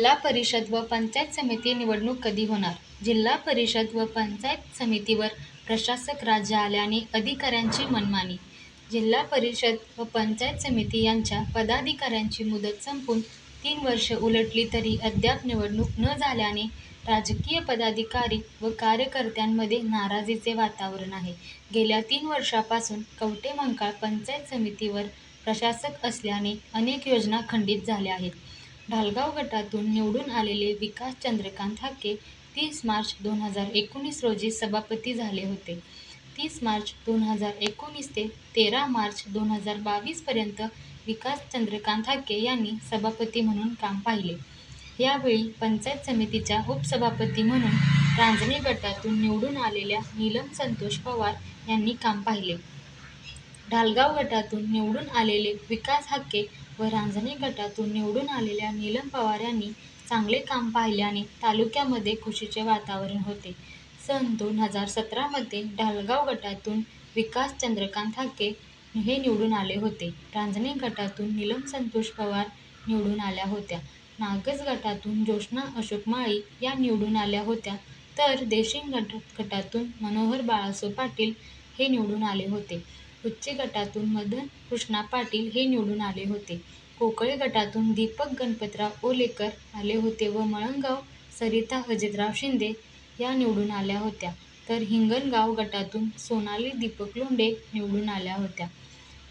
जिल्हा परिषद व पंचायत समिती निवडणूक कधी होणार? जिल्हा परिषद व पंचायत समितीवर प्रशासक राज्य आल्याने अधिकाऱ्यांची मनमानी. जिल्हा परिषद व पंचायत समिती यांच्या पदाधिकाऱ्यांची मुदत संपून तीन वर्ष उलटली तरी अद्याप निवडणूक न झाल्याने राजकीय पदाधिकारी व कार्यकर्त्यांमध्ये नाराजीचे वातावरण आहे. गेल्या तीन वर्षापासून कवठेमंकाळ पंचायत समितीवर प्रशासक असल्याने अनेक योजना खंडित झाल्या आहेत. ढालगाव गटातून निवडून आलेले विकास चंद्रकांत हाके तीस मार्च दोन हजार एकोणीस रोजी सभापती झाले होते. तीस मार्च दोन हजार एकोणीस ते तेरा मार्च दोन हजार बावीसपर्यंत विकास चंद्रकांत हाके यांनी सभापती म्हणून काम पाहिले. यावेळी पंचायत समितीच्या उपसभापती म्हणून रांजणे गटातून निवडून आलेल्या नीलम संतोष पवार यांनी काम पाहिले. ढालगाव गटातून निवडून आलेले विकास हाके व रांजणी गटातून निवडून आलेल्या नीलम पवार यांनी चांगले काम पाहिल्याने तालुक्यामध्ये खुशीचे वातावरण होते. सन दोन हजार सतरामध्ये ढालगाव गटातून विकास चंद्रकांत हाके हे निवडून आले होते. रांजणी गटातून नीलम संतोष पवार निवडून आल्या होत्या. नागज गटातून ज्योत्ना अशोक माळी या निवडून आल्या होत्या. तर देशिंग गट गटातून मनोहर बाळासो पाटील हे निवडून आले होते. उच्चे गटातून मदन कृष्णा पाटील हे निवडून आले होते. कोकळे गटातून दीपक गणपतराव ओलेकर आले होते व मळंगाव सरिता अजितराव शिंदे या निवडून आल्या होत्या. तर हिंगणगाव गटातून सोनाली दीपक लोंढे निवडून आल्या होत्या.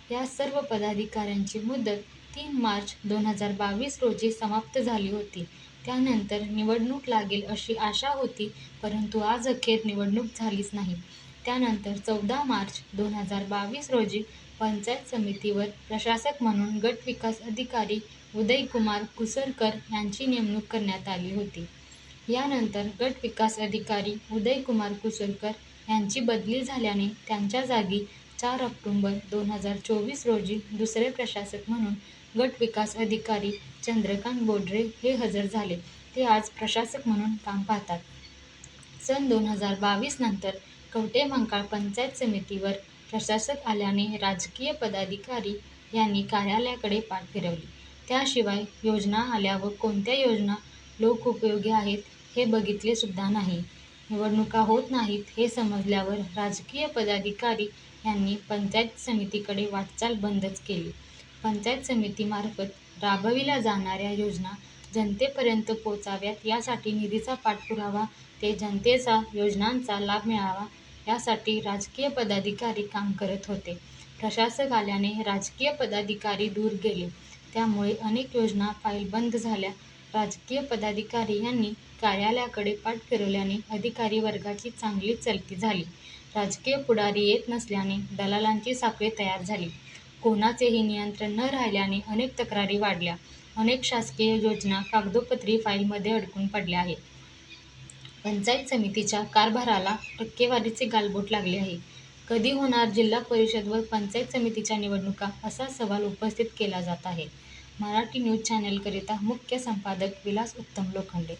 या सर्व पदाधिकाऱ्यांची मुदत तीन मार्च दोन हजार बावीस रोजी समाप्त झाली होती. त्यानंतर निवडणूक लागेल अशी आशा होती परंतु आज अखेर निवडणूक झालीच नाही. त्यानंतर चौदा मार्च दोन हजार बावीस रोजी पंचायत समितीवर प्रशासक म्हणून गट विकास अधिकारी उदयकुमार कुसरकर यांची नेमणूक करण्यात आली होती. यानंतर गट विकास अधिकारी उदयकुमार कुसरकर यांची बदली झाल्याने त्यांच्या जागी चार ऑक्टोंबर दोन हजार चोवीस रोजी दुसरे प्रशासक म्हणून गट विकास अधिकारी चंद्रकांत बोडरे हे हजर झाले. ते आज प्रशासक म्हणून काम पाहतात. सन दोन हजार बावीस नंतर कवठेमंकाळ पंचायत समितीवर प्रशासक आल्याने राजकीय पदाधिकारी यांनी कार्यालयाकडे पाठ फिरवली. त्याशिवाय योजना आल्या व कोणत्या योजना लोकोपयोगी आहेत हे बघितले सुद्धा नाही. निवडणुका होत नाहीत हे समजल्यावर राजकीय पदाधिकारी यांनी पंचायत समितीकडे वाटचाल बंदच केली. पंचायत समितीमार्फत राबविल्या जाणाऱ्या योजना जनतेपर्यंत पोचाव्यात यासाठी निधीचा पाठपुरावा ते जनतेचा योजनांचा लाभ मिळावा यासाठी राजकीय पदाधिकारी काम करत होते. प्रशासक आल्याने राजकीय पदाधिकारी दूर गेले. त्यामुळे अनेक योजना फाईल बंद झाल्या. राजकीय पदाधिकारी यांनी कार्यालयाकडे पाठ फिरवल्याने अधिकारी वर्गाची चांगली चलती झाली. राजकीय पुढारी येत नसल्याने दलालांची साखळी तयार झाली. कोणाचेही नियंत्रण न राहिल्याने अनेक तक्रारी वाढल्या. अनेक शासकीय योजना कागदोपत्री फाईलमध्ये अडकून पडल्या आहेत. पंचायत समितीच्या कारभाराला टक्केवारीचे गालबोट लागले आहे. कधी होणार जिल्हा परिषद व पंचायत समितीच्या निवडणुका असा सवाल उपस्थित केला जात आहे. मराठी न्यूज चॅनलकरिता मुख्य संपादक विलास उत्तम लोखंडे.